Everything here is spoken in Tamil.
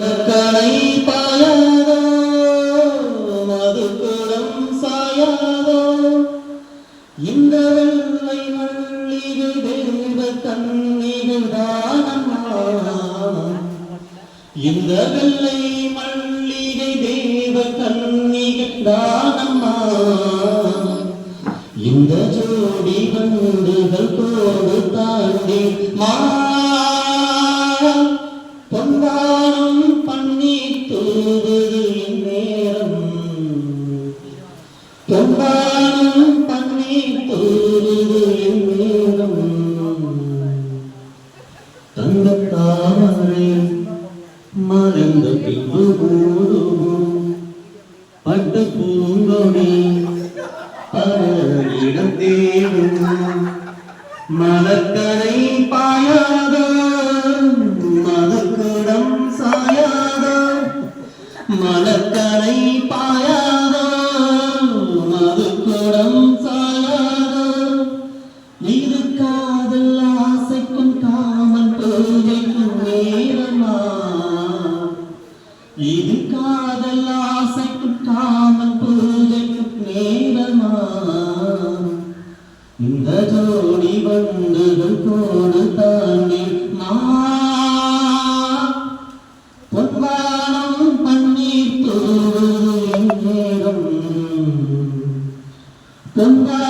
கடை பாயாதோ மதுக்குடம் சாயாதோ இந்த வெள்ளை மல்லிகை தேவ கண்ணிகள் இந்த வெள்ளை மல்லிகை தேவ கண்ணிகள் இந்த ஜோடி கண்டுகள் கோடு தாண்டி மா பொன்வானம் பண்ணி தூவுது நேரம் தந்த தாமரை மறைந்த இது காதல் ஆசைக்கும் காமன் பூஜைக்கும் நேரமா இந்த ஜோடி வந்தது கோடு தாண்டி பொன்வானம் தூவது நேரம் பொன்வான